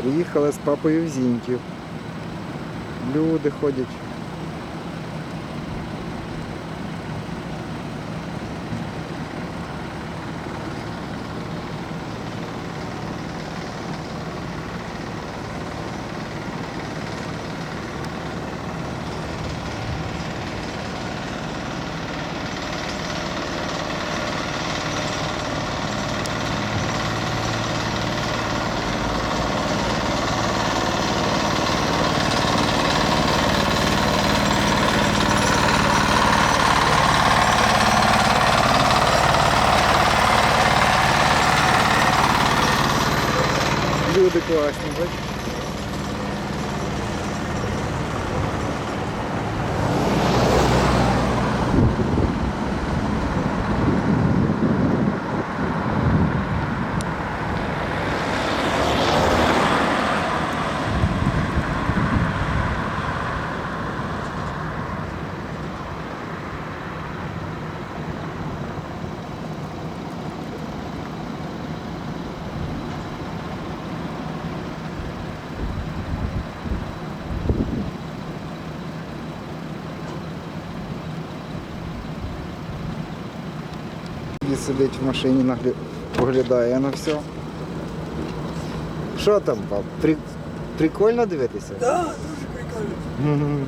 Приїхали з папою в Зіньків. Люди ходять. Люди класні, бачиш? І сидить в машині, нагля- поглядає на все. Що там, пап? При... Прикольно дивитися? Так, дуже прикольно. Мгм.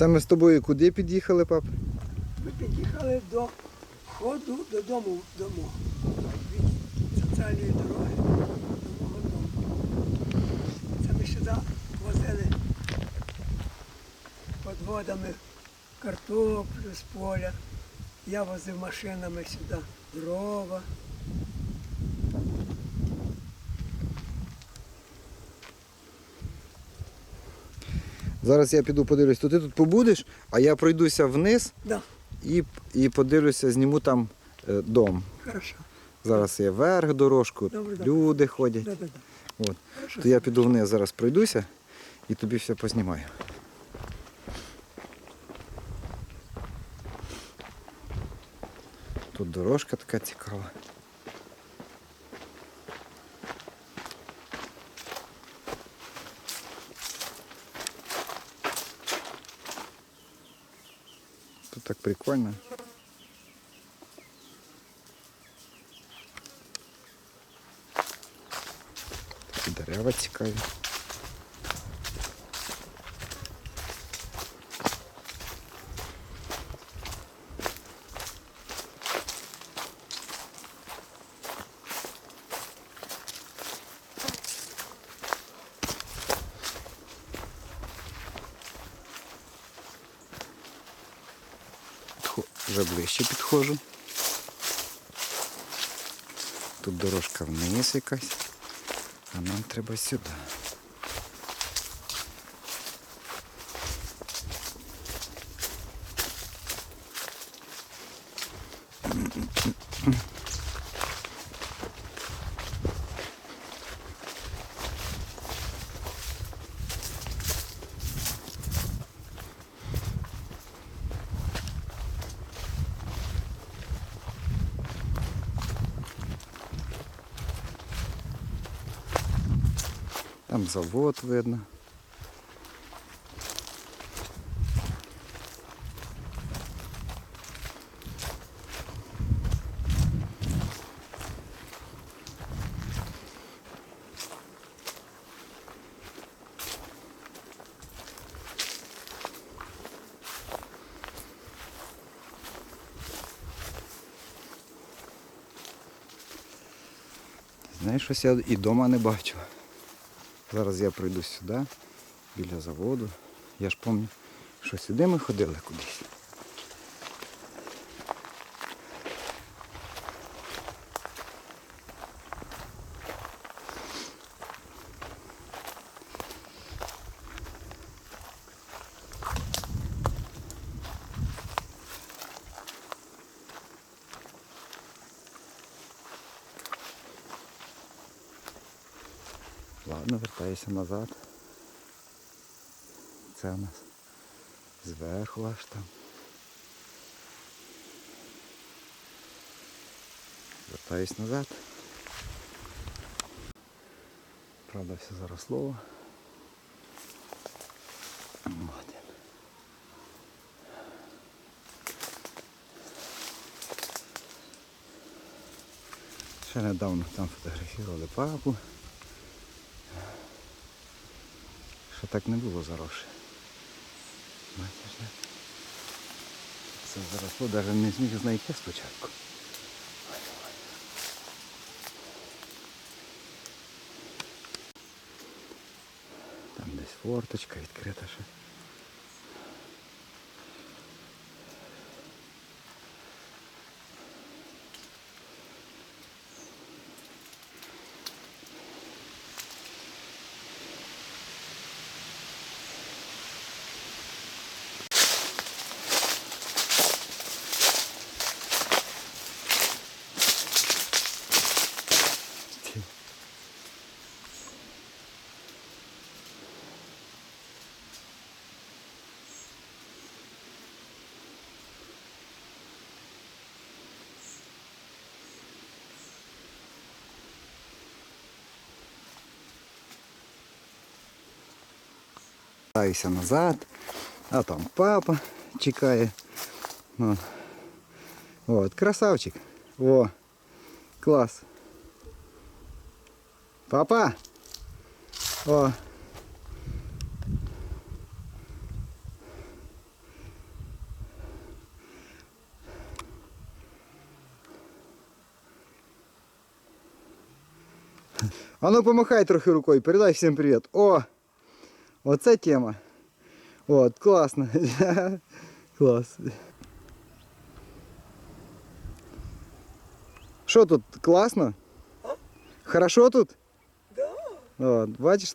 Це ми з тобою куди під'їхали, пап? Ми під'їхали до входу додому дому. Від центральної дороги до мого дому. Це ми сюди возили подводами картоплю з поля. Я возив машинами сюди дрова. Зараз я піду подивлюсь, то ти тут побудеш, а я пройдуся вниз Да, і, і подивлюся, зніму там е, дом. хорошо. Зараз є верх дорожку, Добре, добре. люди ходять. Да, да, да. От. Хорошо. То я піду вниз зараз пройдуся і тобі все познімаю. Тут дорожка така цікава. Так прикольно. Дерева цікаві. Вже ближче підходжу. Тут дорожка вниз якась, а нам треба сюди. Там завод видно. Знаєш, щось я і дома не бачу. Зараз я прийду сюди, біля заводу. Я ж пам'ятаю, що сюди ми ходили кудись. Ладно, вертаюся назад. Це у нас зверху аж там. Вертаюсь назад. Правда, все заросло. От. Ще недавно там фотографували папу. Ще так не було заросше. Це заросло, навіть не зміг знайти спочатку. Там десь форточка відкрита ще. Вертаюся назад, а там папа чекає. О. От, красавчик. О, клас. Папа! О! А ну помахай трохи рукою, передай всім привіт. О! Оце тема. От, класно. Клас. Що тут, класно? Хорошо тут? Да, От, бачиш?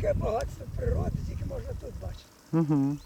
Таке багатство природи тільки можна тут бачити. Угу.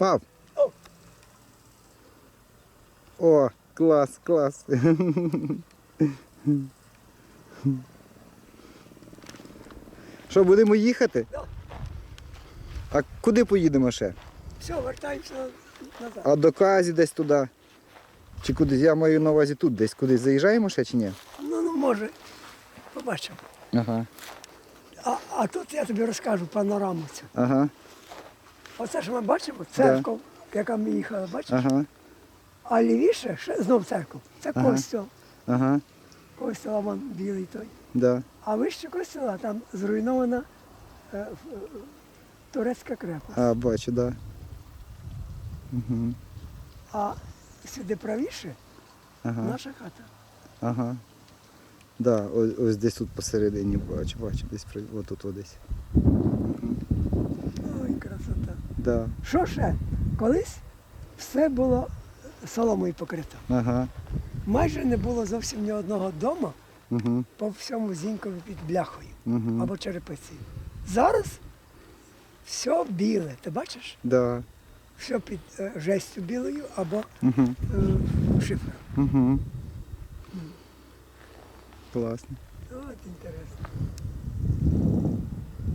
Пап. О. О, клас, клас. Що, будемо їхати? А куди поїдемо ще? Все, вертаємося назад. А до Казі десь туди? Чи кудись? Я маю на увазі тут десь кудись заїжджаємо ще чи ні? Ну, ну, може, побачимо. Ага. а, а тут я тобі розкажу панораму цю. Ага, Оце ж ми бачимо церкву, яка ми їхали, бачиш? ага, А лівіше ще знов церкву. Це Ага. костюм. ага, Костюм, а вон білий той. да. А вище костюла там зруйнована е, е, турецька крепость. А, бачу, да. Угу. А сюди правіше Ага, наша хата. ага. Да, ось, ось десь тут посередині бачу, бачу, десь при- отут от десь. Да. Що ще? Колись все було соломою покрито. Ага. Майже не було зовсім ні одного дому Угу. по всьому зінькові під бляхою Угу. або черепицею. Зараз все біле, ти бачиш? Да. Все під е, жестю білою або Угу. е, шифром. Угу. Класно. От інтересно.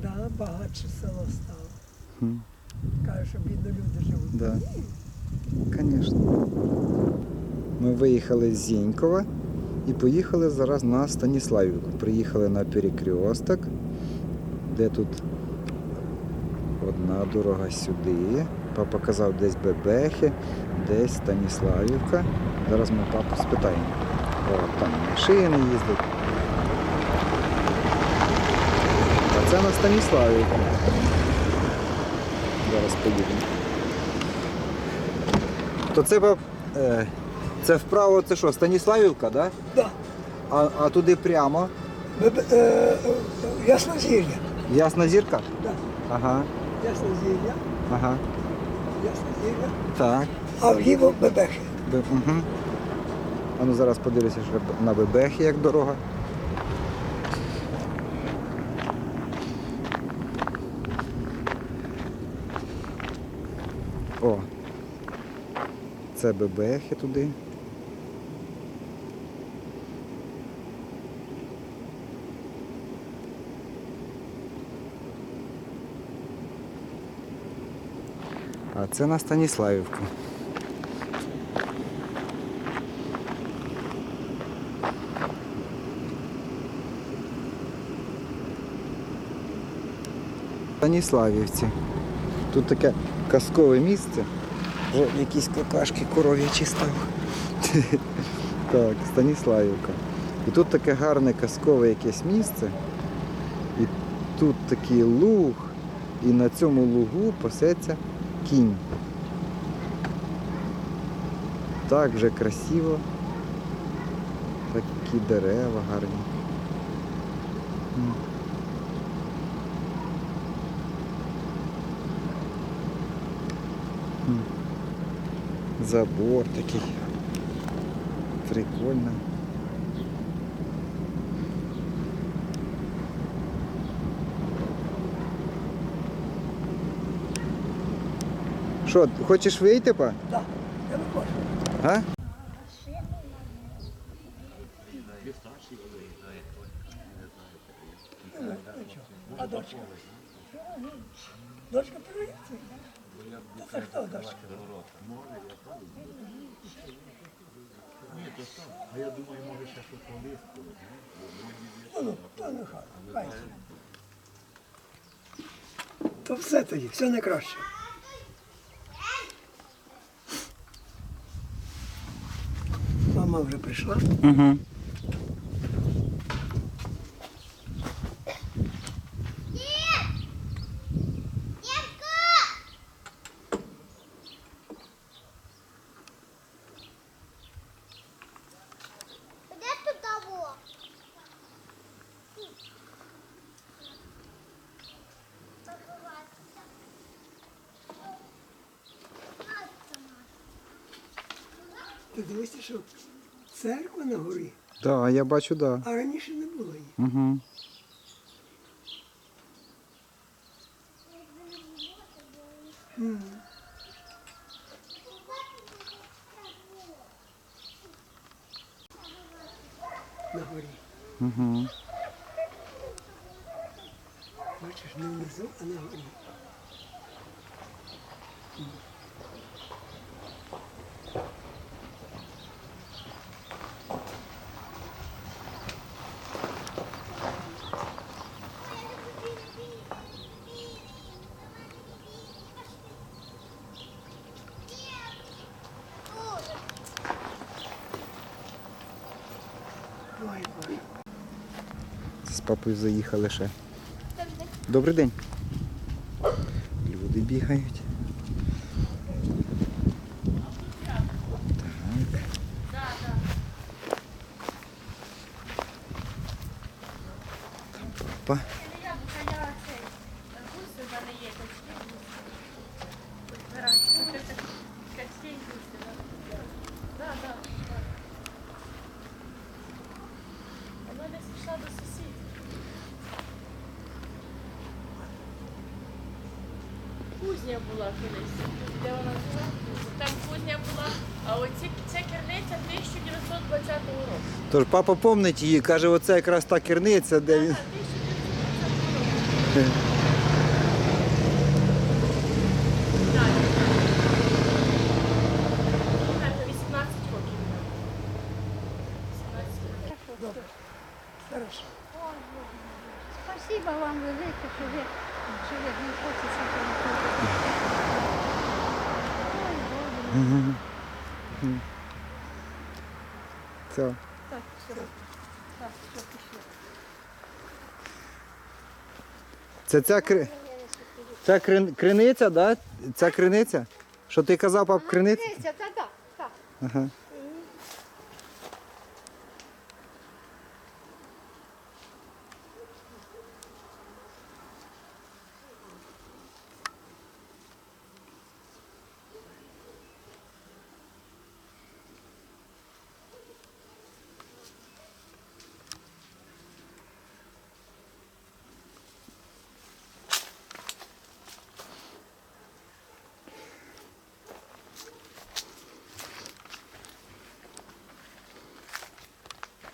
Да, багатше село стало. Хм. Каже, що бідно люди живуть. Да. Звісно. Ми виїхали з Зінькова і поїхали зараз на Станіславівку. Приїхали на перекресток, де тут одна дорога сюди. Папа казав десь Бебехи, десь Станіславівка. Зараз ми папу спитаємо. О, там машини їздять. А це на Станіславівку. Зараз поїдемо. То це, е, це вправо, це що, Станіславівка, да? Да. А, а туди прямо. Е, Яснозір'я. Ясна зірка? Да. Ага, Яснозір'я, ага. Яснозір'я. Так. А вліво бебехи. Бе- Угу. А ну зараз подивлюся що на Бебехі, як дорога. О. Це Бебехи туди. А це на Станіславівку. Станіславівці. Тут таке казкове місце. Вже якісь какашки коров'ячі став. Так, Станіславівка. І тут таке гарне казкове якесь місце. І тут такий луг, і на цьому лугу пасеться кінь. Так вже красиво. Такі дерева гарні. Забор такий. Прикольно. Що, хочеш вийти, па? Да. Я виходжу. А? А дочка? Дочка переїться? Це хто дочка? А ну, то ну хай, хай. То все тоді, все найкраще. Мама вже прийшла. Угу. Ти дивишся, що церква на горі, Так, я бачу, так. а раніше не було її. Угу. М. На горі. Угу. Бачиш, не внизу, а на горі. З папою заїхали ще. Добрий день. Люди бігають. Так. Там папа. Вона десь пішла до сусідів. Кузня була колись. Де вона жила? Там кузня була, а оці ця керниця 1920 року. Тож папа помнить її, каже, оце якраз та керниця, де він. Так, 1920 року. Так. Так, 18 років. 18 років. Добре. Хорошо. Спасибо вам велике, що ви, ви не Ой, Боже. Це. Так, все. Так, все, пішло. Це ця кри... Ця крин... криниця, да? Ця криниця? Що ти казав, пап, криниця? Так, так, так. Ага.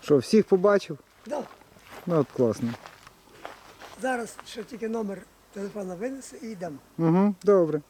Що, всіх побачив? Да. Ну от класно. Зараз ще тільки номер телефона винесе і йдемо. Угу, добре.